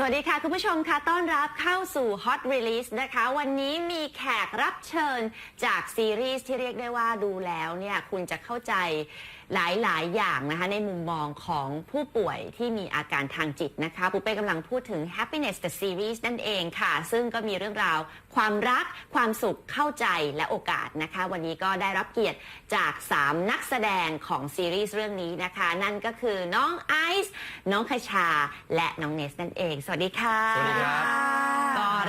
สวัสดีค่ะ คุณผู้ชมค่ะต้อนรับเข้าสู่ Hot Release นะคะ วันนี้มีแขกรับเชิญจากซีรีส์ที่เรียกได้ว่าดูแล้วเนี่ยคุณจะเข้าใจหลาย ๆ อย่างนะคะ ในมุมมองของผู้ป่วยที่มีอาการทางจิตนะคะปุ๊เป้กำลังพูดถึง Happiness the Series นั่นเองค่ะ ซึ่งก็มีเรื่องราว ความรัก ความสุขเข้าใจและโอกาสนะคะ วันนี้ก็ได้รับเกียรติจาก 3 นักแสดงของซีรีส์เรื่องนี้นะคะ นั่นก็คือน้องไอซ์น้องคชา และน้องเนสนั่นเอง สวัสดีค่ะ สวัสดีครับ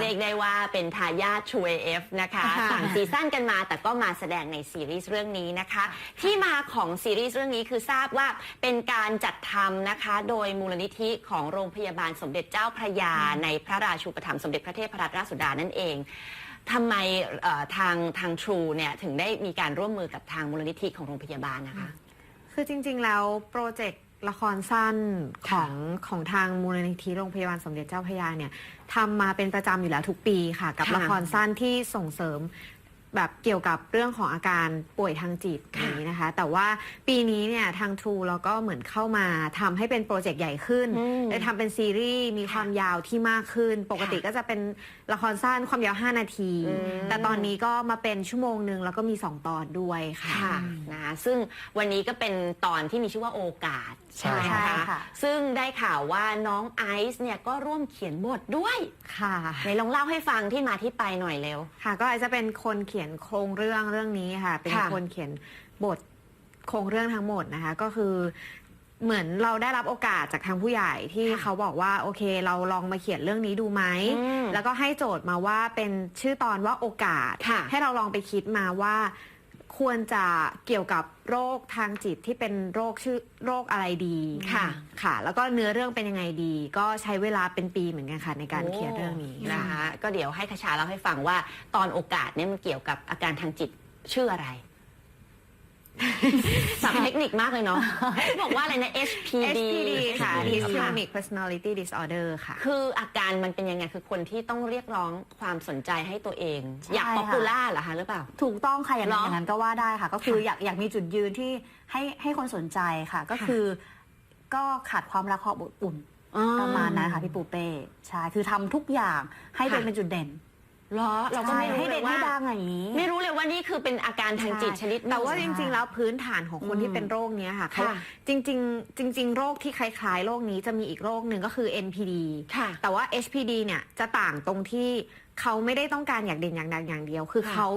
เรียกได้ว่าเป็นทายาท True AF นะคะค่ะต่างซีซั่นกันมาแต่ก็มาแสดงในซีรีส์เรื่องนี้นะคะ ที่มาของซีรีส์เรื่องนี้คือทราบว่าเป็นการจัดทำนะคะ โดยมูลนิธิของโรงพยาบาลสมเด็จเจ้าพระยา ในพระราชูปถัมภ์สมเด็จพระเทพรัตนราชสุดานั่นเองทำไมเอ่อทางทาง True เนี่ยถึงได้มีการร่วมมือกับทางมูลนิธิของโรงพยาบาลนะคะ คือจริงๆแล้วโปรเจกต์ ละครสั้นของของทางมูลนิธิโรงพยาบาลสมเด็จเจ้าพระยาเนี่ยทำมาเป็นประจำอยู่แล้วทุกปีค่ะ กับค่ะละครสั้นที่ส่งเสริมแบบเกี่ยวกับเรื่องของอาการป่วยทางจิตค่ะอย่างนี้นะคะ แต่ว่าปีนี้เนี่ยทาง True เราก็เหมือนเข้ามาทำให้เป็นโปรเจกต์ใหญ่ขึ้นอืมได้ทำเป็นซีรีส์มีความยาวที่มากขึ้น ปกติก็จะเป็นละครสั้นความยาว 5 นาที อืม แต่ตอนนี้ก็มาเป็นชั่วโมงหนึ่งแล้วก็มี 2 ตอนด้วยค่ะ ค่ะนะคะซึ่งวันนี้ก็เป็นตอนที่มีชื่อว่าโอกาส ใช่ไหมใช่คะค่ะ ซึ่งได้ข่าวว่าน้องไอซ์เนี่ยก็ร่วมเขียนบทด้วยค่ะไหนลองเล่าให้ฟังที่มาที่ไปหน่อยเร็ว ค่ะ ก็อาจจะเป็นคนเขียนโครงเรื่องเรื่องนี้ค่ะ เป็นค่ะ คนเขียนบทโครงเรื่องทั้งหมดนะคะ ก็คือ เหมือนเราได้รับโอกาสจากทางผู้ใหญ่ที่ค่ะเขาบอกว่าโอเค เราลองมาเขียนเรื่องนี้ดูไหมอืมแล้วก็ให้โจทย์มาว่าเป็นชื่อตอนว่าโอกาส ค่ะ ให้เราลองไปคิดมาว่า ควรจะเกี่ยวกับโรคทางจิตที่เป็นโรคชื่อโรคอะไรดีค่ะ ค่ะ แล้วก็เนื้อเรื่องเป็นยังไงดี ก็ใช้เวลาเป็นปีเหมือนกันค่ะในการโเขียนเรื่องนี้นะคะ ก็เดี๋ยวให้คชาเล่าให้ฟังว่าตอนโอกาสเนี่ยมันเกี่ยวกับอาการทางจิตชื่ออะไร สับเทคนิคมากเลยเนาะบอกว่าอะไรนะ HPD SPD ค่ะค่ะ Dysphoric Personality Disorder ค่ะ คืออาการมันเป็นยังไงคือคนที่ต้องเรียกร้องความสนใจให้ตัวเอง ใช่อยากค่ะ ป๊อปปูล่าเหรอคะหรือเปล่า ถูกต้องค่ะอย่างนั้นเหรออย่างนั้นก็ว่าได้ค่ะ ก็คือค่ะอยากอยากมีจุดยืนที่ให้ให้คนสนใจค่ะ ก็คือ ก็ขาดความรักความอบอุ่น ประมาณนั้นค่ะพี่ปูเป้ใช่คือทำทุกอย่างให้เป็นค่ะ เป็นจุดเด่น เหรอเราก็ไม่ใช่รู้ให้เลเด่ยนว่าให้ดังอย่างนี้ ไม่รู้เลยว่านี่คือเป็นอาการทางจิตชนิดหนึ่ง แต่ว่าจริงๆ แล้วพื้นฐานของคนอืมที่เป็นโรคเนี้ยค่ะเขาค่ะจริงๆ จริง ๆ โรคที่คล้ายๆ โรคนี้จะมีอีกโรคหนึ่งก็คือ NPD ค่ะแต่ว่า HPD เนี่ยจะต่างตรงที่เขาไม่ได้ต้องการอยากเด่นอย่างดังอย่างเดียว คือค่ะเขา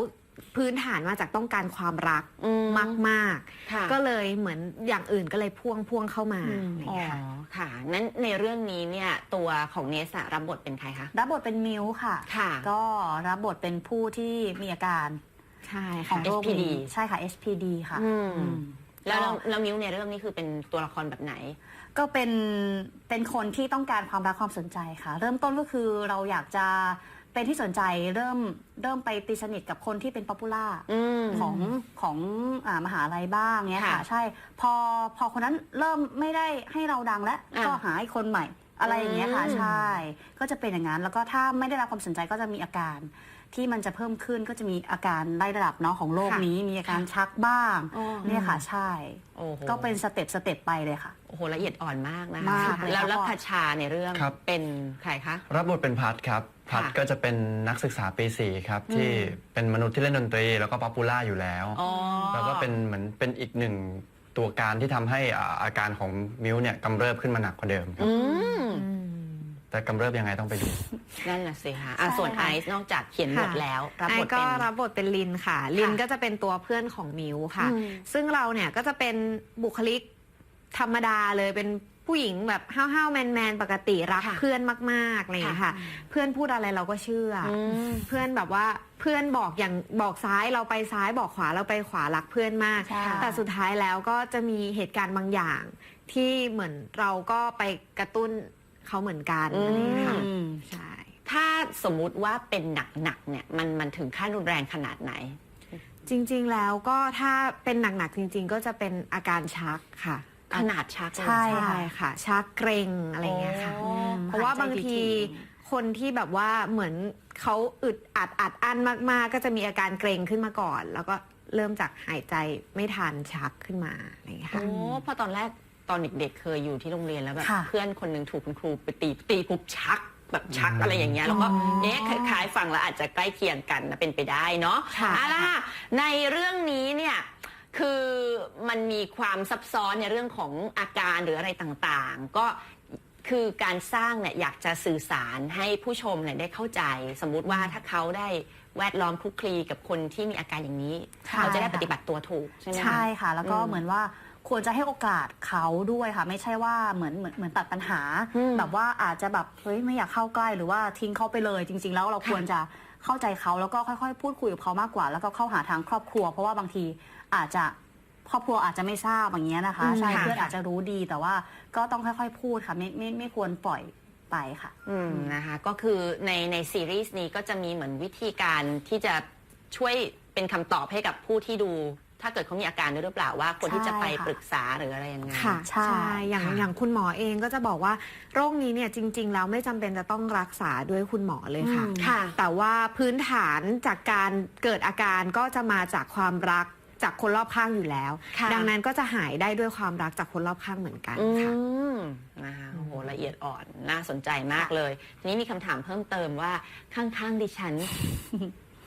พื้นฐานมาจากต้องการความรักอืมมากค่ะๆ ก็เลยเหมือนอย่างอื่นก็เลยพ่วงพ่วงเข้ามาอืมอะไรอย่างอ๋อเงี้ยค่ะค่ะนั้นในเรื่องนี้เนี่ยตัวของเนสอะรับบทเป็นใครคะรับบทเป็นมิวค่ะ ค่ะ ก็รับบทเป็นผู้ที่มีอาการใช่ของค่ะโรค SPD นี้ใช่ค่ะ SPD ค่ะอืม อืมแล้วก็แล้วแล้วมิวในเรื่องนี้คือเป็นตัวละครแบบไหน ก็เป็นเป็นคนที่ต้องการความรักความสนใจค่ะ เริ่มต้นก็คือเราอยากจะ เป็นที่สนใจเริ่มเริ่มไปตีสนิทกับคนที่เป็นป๊อปปูล่าอืมของของอามหาลัยบ้างเนี้ยค่ะค่ะ ใช่ พอพอคนนั้นเริ่มไม่ได้ให้เราดังแล้วอะก็หาอีกคนใหม่ อะไรอย่างเงี้ยค่ะอืมใช่ ก็จะเป็นอย่างนั้น แล้วก็ถ้าไม่ได้รับความสนใจก็จะมีอาการ ที่มันจะเพิ่มขึ้นก็จะมีอาการไล่ระดับเนาะของโรคค่ะนี้มีอาการชักบ้างอ๋อ เนี่ยค่ะใช่ โอ้โหก็เป็นสเต็ปสเต็ปไปเลยค่ะ โอ้โหละเอียดอ่อนมากนะมากคะเลยแล้วค่ะแล้วพ่อคชาในเรื่องครับ เป็นใครคะ รับบทเป็นพัดครับ พัดค่ะก็จะเป็นนักศึกษาปีสี่ครับที่เป็นมนุษย์ที่เล่นดนตรี แล้วก็ป๊อปปูล่าอยู่แล้ว อ๋อ แล้วก็เป็นเหมือนเป็นอีกหนึ่งตัวการที่ทำให้อ่าอาการของมิวเนี่ยกำเริบขึ้นมาหนักกว่าเดิมครับ อืมอืม แต่กำเริบยังไงต้องไปดู นั่นแหละสิคะอะใช่ส่วนไอซ์นอกจากเขียนบทค่ะแล้ว รับบไอ้ทก็เป็น รับบทเป็นลินค่ะ ลินก็จะเป็นตัวเพื่อนของมิวค่ะ อืม ซึ่งเราเนี่ยก็จะเป็นบุคลิกธรรมดาเลยเป็นผู้หญิงแบบห้าวๆแมนๆปกติรักค่ะ เพื่อนมากๆอะไรอย่างเงี้ยค่ะ เพื่อนพูดอะไรเราก็เชื่อออืม เพื่อนแบบว่าเพื่อนบอกอย่างบอกซ้ายเราไปซ้ายบอกขวาเราไปขวารักเพื่อนมาก ใช่ แต่สุดท้ายแล้วก็จะมีเหตุการณ์บางอย่าง ที่เหมือนเราก็ไปกระตุ้น เขาเหมือนกันอะไรอย่างเงี้ยค่ะอืม ใช่ ถ้าสมมุติว่าเป็นหนักๆเนี่ยมันมันถึงขั้นรุนแรงขนาดไหน จริงๆแล้วก็ถ้าเป็นหนักๆจริง ๆ ก็จะเป็นอาการชักค่ะขนาดชักเลยใช่ใช่ค่ะ ชักเกรงอะไรอย่างเงี้ยค่ะโอ้เพราะว่าบางทีคนที่แบบว่าเหมือนเขาอึดอัดอัดอั้นมากๆ ก็จะมีอาการเกรงขึ้นมาก่อน แล้วก็เริ่มจากหายใจไม่ทันชักขึ้นมาอะไรอย่างเงี้ยโอ้ค่ะเพราะตอนแรก ตอนเด็กๆเคยอยู่ที่โรงเรียนแล้วแบบค่ะ เพื่อนคนหนึ่งถูกคุณครูไปตีตีปุ๊บชักแบบชักอืมอะไรอย่างเงี้ยแล้วก็อ๋อเอ๊ะคล้ายๆฟังแล้วอาจจะใกล้เคียงกันนะเป็นไปได้เนาะค่ะ เอาล่ะในเรื่องนี้เนี่ยคือมันมีความซับซ้อนในเรื่องของอาการหรืออะไรต่างๆ ก็คือการสร้างเนี่ยอยากจะสื่อสารให้ผู้ชมเนี่ยได้เข้าใจ สมมุติว่าถ้าเขาได้แวดล้อมคลุกคลีกับคนที่มีอาการอย่างนี้ใช่เขาจะได้ค่ะปฏิบัติตัวถูกใช่ไหมคะ ใช่ค่ะ แล้วก็อืมเหมือนว่า ควรจะให้โอกาสเขาด้วยค่ะ ไม่ใช่ว่าเหมือนเหมือนเหมือนตัดปัญหา อืมแบบว่าอาจจะแบบเฮ้ยไม่อยากเข้าใกล้หรือว่าทิ้งเขาไปเลย จริง ๆ แล้วเราควรจะเข้าใจเขาแล้วก็ค่อย ๆ พูดคุยกับเขามากกว่า แล้วก็เข้าหาทางครอบครัว เพราะว่าบางทีอาจจะครอบครัวอาจจะไม่ทราบอย่างเงี้ยนะคะอืมใช่ค่ะ เพื่อนอาจจะรู้ดีแต่ว่าก็ต้องค่อยๆ พูดค่ะไม่ไม่ไม่ควรปล่อยไปค่ะ อืมนะคะก็คือในในซีรีส์นี้ก็จะมีเหมือนวิธีการที่จะช่วยเป็นคำตอบให้กับผู้ที่ดู ถ้าเกิดเขามีอาการด้วยหรือเปล่าว่าคนที่จะไปใช่ค่ะปรึกษาหรืออะไรยังไง ค่ะใช่อย่างค่ะ อย่างคุณหมอเองก็จะบอกว่าโรคนี้เนี่ยจริง ๆ แล้วไม่จำเป็นจะต้องรักษาด้วยคุณหมอเลยค่ะ อืม ค่ะ แต่ว่าพื้นฐานจากการเกิดอาการก็จะมาจากความรักจากคนรอบข้างอยู่แล้ว ค่ะ ดังนั้นก็จะหายได้ด้วยความรักจากคนรอบข้างเหมือนกันอืค่ะ มนะคะโอ้โหละเอียดอ่อนน่าสนใจมากเลย ทีนี้มีคำถามเพิ่มเติมว่าข้างๆดิฉัน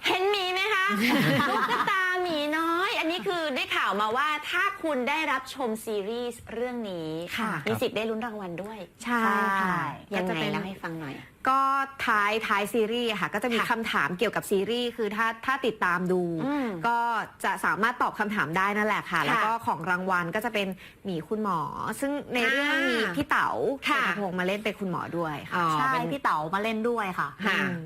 เห็นหมีไหมคะลูกกระตาหมี น้อยอันนี้คือได้ข่าวมาว่าถ้าคุณได้รับชมซีรีส์เรื่องนี้ค่ะ มีสิทธิ์ได้ลุ้นรางวัลด้วยใช่ค่ะยังก็จะไงเป็น เล่าให้ฟังหน่อย ก็ท้ายท้ายซีรีส์อะค่ะ ก็จะมีค่ะคำถามเกี่ยวกับซีรีส์คือถ้าถ้าติดตามดู อืมก็จะสามารถตอบคำถามได้นั่นแหละค่ะ ค่ะแล้วก็ของรางวัลก็จะเป็นหมีคุณหมอ ซึ่งในเรื่องอ่ามีมีพี่เต๋าค่ะเศรษฐพงษ์มาเล่นเป็นคุณหมอด้วยค่ะ อ๋อใช่เป็น พี่เต๋ามาเล่นด้วยค่ะค่ะ อืม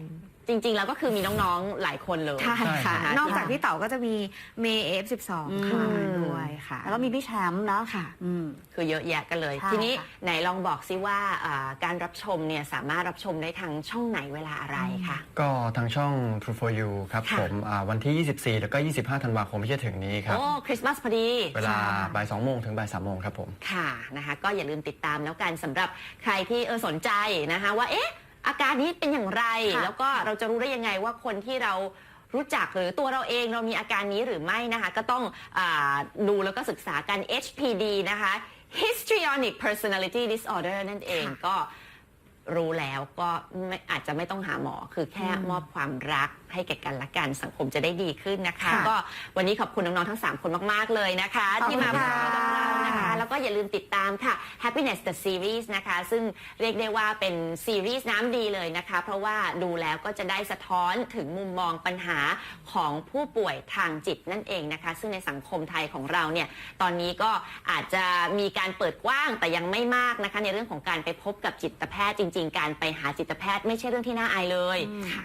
จริง ๆ แล้วก็คือมีน้องๆหลายคนเลย ใช่ค่ะใช่นอกจากพี่เต๋าก็จะมีเมย์เอฟสิบสองค่ะอืม ด้วยค่ะแล้วก็มีพี่แชมป์เนาะค่ะ อืม คือเยอะแยะกันเลย ใช่ทีนี้ค่ะ ไหนลองบอกซิว่าอ่าการรับชมเนี่ยสามารถรับชมได้ทางช่องไหนเวลาอะไรคะ ก็ทางช่อง True for You ครับค่ะ ผมอ่าวันที่ 24 แล้วก็ 25 ธันวาคมที่จะถึงนี้ครับ โอ้คริสต์มาสพอดี เวลาบ่าย2โมงถึงบ่าย3โมงครับผม ค่ะนะคะก็อย่าลืมติดตามแล้วกันสำหรับใครที่เออสนใจนะคะว่าเอ๊ะ อาการนี้เป็นอย่างไรค่ะแล้วก็เราจะรู้ได้ยังไงว่าคนที่เรารู้จักหรือตัวเราเองเรามีอาการนี้หรือไม่นะคะ ก็ต้องอาดูแล้วก็ศึกษากัน HPD นะคะ Histrionic Personality Disorder นั่นเองก็รู้แล้วก็ไม่อาจจะไม่ต้องหาหมอคือแค่มอบความรักให้แก่กันและกันสังคมจะได้ดีขึ้นนะคะค่ะก็วันนี้ขอบคุณน้อง ๆ ทั้ง 3 คนมาก ๆ เลยนะคะขอบคุณที่มาพูดคุย กับเรานะคะค่ะแล้วก็อย่าลืมติดตามค่ะ Happiness the Series นะคะ ซึ่งเรียกได้ว่าเป็นซีรีส์น้ำดีเลยนะคะ เพราะว่าดูแล้วก็จะได้สะท้อนถึงมุมมองปัญหาของผู้ป่วยทางจิตนั่นเองนะคะ ซึ่งในสังคมไทยของเราเนี่ย ตอนนี้ก็อาจจะมีการเปิดกว้างแต่ยังไม่มากนะคะ ในเรื่องของการไปพบกับจิตแพทย์จริง ๆ การไปหาจิตแพทย์ไม่ใช่เรื่องที่น่าอายเลย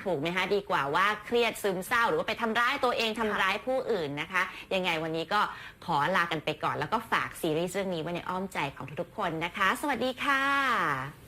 ถูกไหมคะดีกว่าว่าเครียดซึมเศร้า หรือว่าไปทำร้ายตัวเองทำร้ายผู้อื่นนะคะ ยังไงวันนี้ก็ขอลากันไปก่อนแล้วก็ฝากซีรีส์เรื่องนี้ไว้ในอ้อมใจของทุกๆคนนะคะ สวัสดีค่ะ